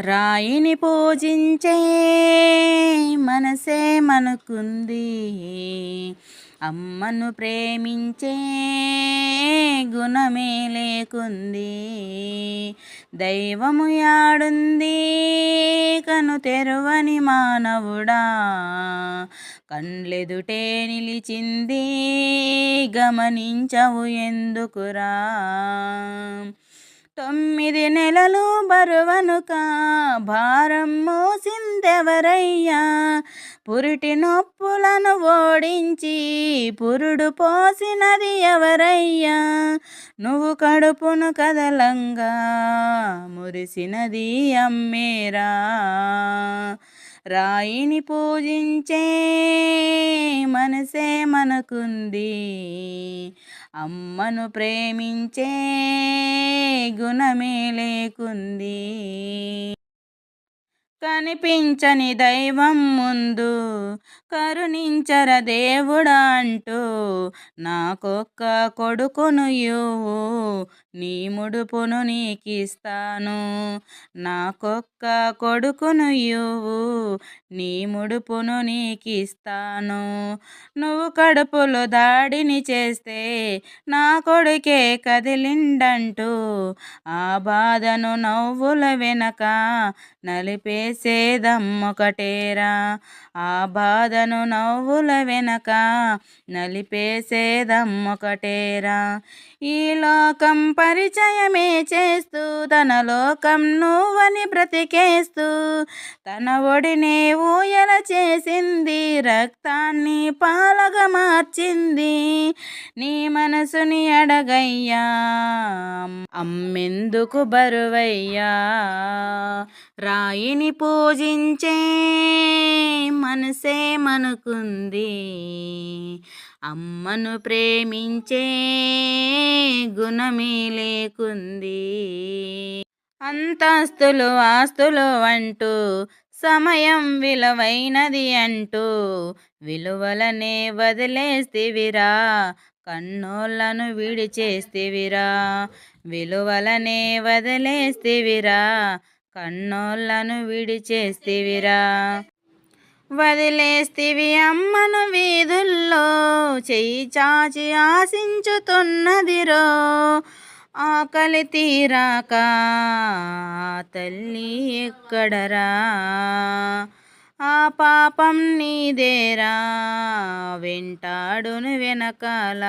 రాయిని పూజించే మనసే మనకుంది. అమ్మను ప్రేమించే గుణమే లేకుంది. దైవము యాడుంది కను తెరువని మానవుడా. కండ్లెదుటే నిలిచింది గమనించవు ఎందుకురా. తొమ్మిది నెలలు బరువనుక భారం మోసిందెవరయ్యా? పురిటి నొప్పులను ఓడించి పురుడు పోసినది ఎవరయ్యా? నువ్వు కడుపును కదలంగా మురిసినది అమ్మేరా. రాయిని పూజించే మనసే మనకుంది. అమ్మను ప్రేమించే గుణమే లేకుంది. కనిపించని దైవం ముందు కరుణించర దేవుడా అంటూ నాకొక్క కొడుకును యూ నీ ముడుపును నీకిస్తాను. నాకొక్క కొడుకును ఇవ్వు. నీ ముడుపును నీకిస్తాను. నువ్వు కడుపులో దాడిని చేస్తే నా కొడుకే కదిలిండంటూ ఆ బాధను నవ్వుల వెనక నలిపేసేదమ్మొకటేరా ఆ బాధను నవ్వుల వెనక నలిపేసేదమ్మొకటేరా ఈ లోకం పరిచయమే చేస్తూ తన లోకం నువ్వని బ్రతికేస్తూ తన ఒడినే ఊయల చేసింది రక్తాన్ని పాలగా మార్చింది నీ మనసుని అడగయ్యా. అమ్మెందుకు బరువయ్యా. రాయిని పూజించే మనసే మనకుంది. అమ్మను ప్రేమించే గుణమే లేకుంది. అంతస్తులు ఆస్తులు అంటూ సమయం విలువైనది అంటూ విలువలనే వదిలేస్తివిరా. కన్నోళ్ళను విడిచేస్తేవిరా విలువలనే వదిలేస్తేవిరా కన్నోళ్ళను విడిచేస్తేవిరా. వదిలేస్తేవి అమ్మను వీధుల్లో చెయ్యి చాచి ఆశించుతున్నదిరో ఆకలి తీరాక తల్లి ఎక్కడరా? ఆ పాపం నీదేరా వెంటాడును వెనకాల.